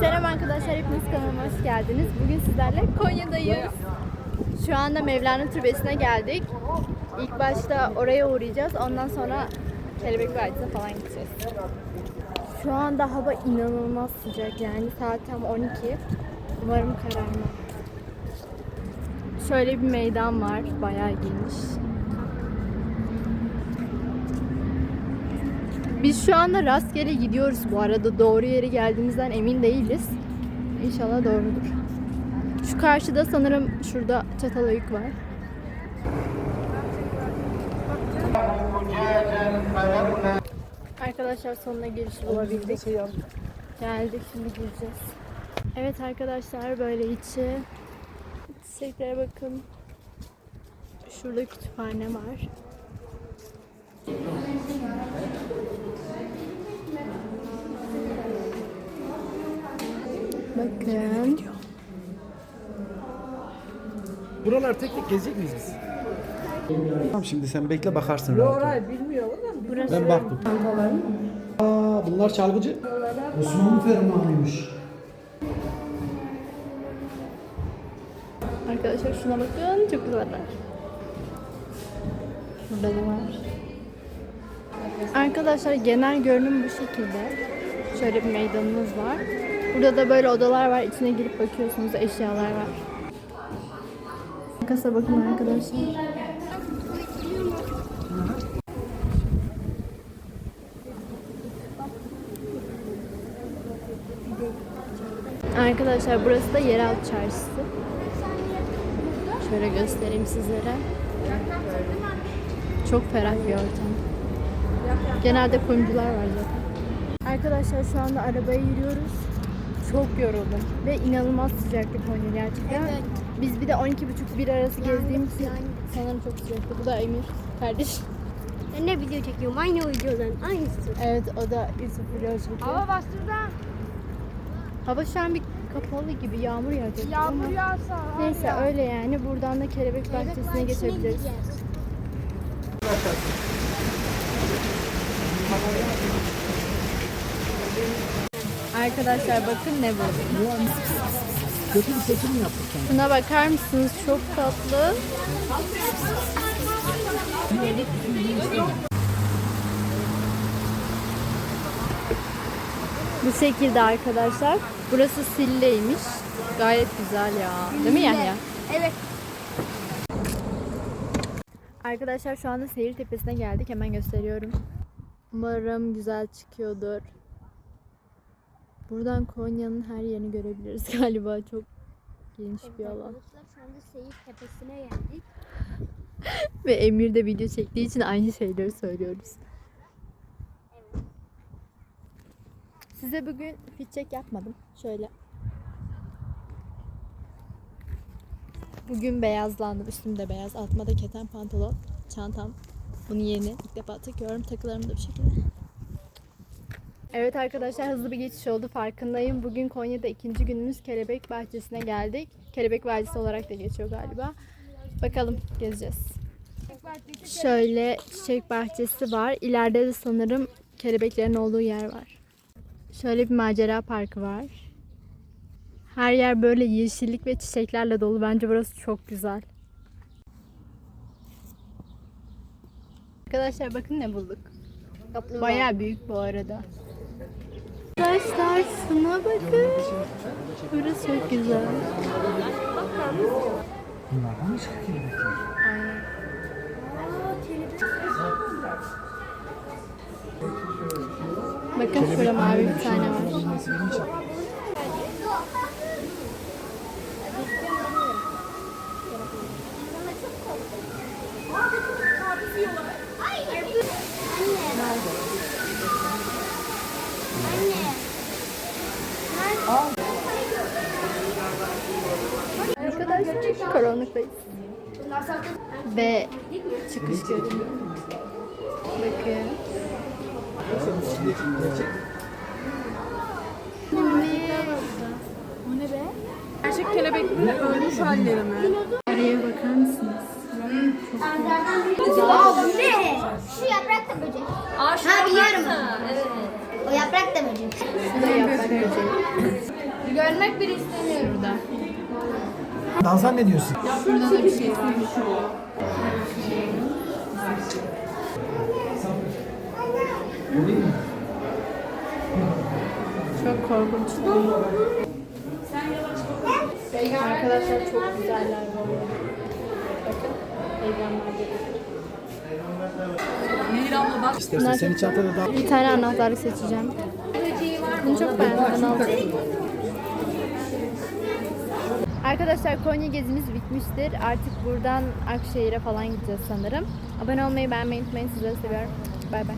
Selam arkadaşlar, hepiniz kanalıma hoş geldiniz. Bugün sizlerle Konya'dayız. Şu anda Mevlana Türbesi'ne geldik. İlk başta oraya uğrayacağız. Ondan sonra Kelebek Vadisi'ne falan gideceğiz. Şu anda hava inanılmaz sıcak yani saat tam 12. Umarım kararmaz. Şöyle bir meydan var, bayağı geniş. Biz şu anda rastgele gidiyoruz bu arada. Doğru yere geldiğimizden emin değiliz. İnşallah doğrudur. Şu karşıda sanırım şurada Çatalhöyük var. Arkadaşlar sonuna giriş bulabildik. Geldik şimdi gireceğiz. Evet arkadaşlar böyle içi. Çiçeklere bakın. Şurada kütüphane var. Bakın. Buralar tek tek gezecek miyiz biz? Tamam şimdi sen bekle bakarsın. rahat ol. Burası Ben baktım. Aa, bunlar çalgıcı. Osmanlı fermanıymış. Arkadaşlar şuna bakın çok güzeller. Burada da var. Arkadaşlar genel görünüm bu şekilde. Şöyle bir meydanımız var. Burada da böyle odalar var. İçine girip bakıyorsunuz eşyalar var. Kasa bakın arkadaşlar. Arkadaşlar burası da yeraltı çarşısı. Şöyle göstereyim sizlere. Çok ferah bir ortam. Genelde kuyumcular var zaten. Arkadaşlar şu anda arabaya yürüyoruz. Çok yoruldum ve inanılmaz sıcaktı Konya gerçekten. Evet. Biz bir de 12.30-1 arası gezdiğimiz için sanırım çok sıcaktı. Bu da Emir kardeş. Ben de video çekiyorum. Aynı videodan. Aynısı. Evet o da Yusuf vlog çekiyor. Hava bastırdı. Hava şu an bir kapalı gibi yağmur yağacak. Yağmur yağsa. Neyse ya. öyle yani. Buradan da Kelebek Bahçesi'ne geçebiliriz. Arkadaşlar bakın ne bu. Kötü bir seçim mi yaptık sen? Şuna bakar mısınız? Çok tatlı. Bu şekilde arkadaşlar. Burası Sille'ymiş. Gayet güzel ya. Değil mi Yahya? Evet. Arkadaşlar şu anda seyir tepesine geldik. Hemen gösteriyorum. Umarım güzel çıkıyordur. Buradan Konya'nın her yerini görebiliriz galiba. Çok geniş bir alan. Arkadaşlar şu anda Seyit Tepesi'ne geldik. Ve Emir de video çektiği için aynı şeyleri söylüyoruz. Size bugün fit check yapmadım. Şöyle. Bugün beyazlandım. Üstümde beyaz. Altıma da keten pantolon. Çantam. Bunu yeni. ilk defa takıyorum. Takılarım da bu şekilde. Evet arkadaşlar hızlı bir geçiş oldu farkındayım. Bugün Konya'da ikinci günümüz Kelebek Bahçesi'ne geldik. Kelebek Vadisi olarak da geçiyor galiba. Bakalım gezeceğiz. Şöyle çiçek bahçesi var. İleride de sanırım kelebeklerin olduğu yer var. Şöyle bir macera parkı var. Her yer böyle yeşillik ve çiçeklerle dolu. Bence burası çok güzel. Arkadaşlar bakın ne bulduk. Bayağı büyük bu arada. Arkadaşlar şuna bakın. Burası çok güzel. Bunlardan mı çıkıyor kelebekler? Aynen. Bakın şurada mavi bir tane var. Arkadaşlar karanlıktayız. Ve çıkış görünüyor. Bakın. O ne be? Gerçek kelebeklerin ölmüş halleri mi? Araya bakar mısınız? Aa bu ne? Şu yaprak da böcek. Aa, şu Evet. Yaprak da yaprak böceği. Görmek bile istemiyorum burada. Nazan ne diyorsun? Şurada da bir şey var. Çok korkunç. Arkadaşlar çok güzeller bu arada. Bakın. Peygamber. İstersen çantada Bir tane anahtarlık seçeceğim. Bunu çok beğendim. Arkadaşlar Konya gezimiz bitmiştir. Artık buradan Akşehir'e falan gideceğiz sanırım. Abone olmayı beğenmeyi unutmayın. Sizleri seviyorum. Bay bay.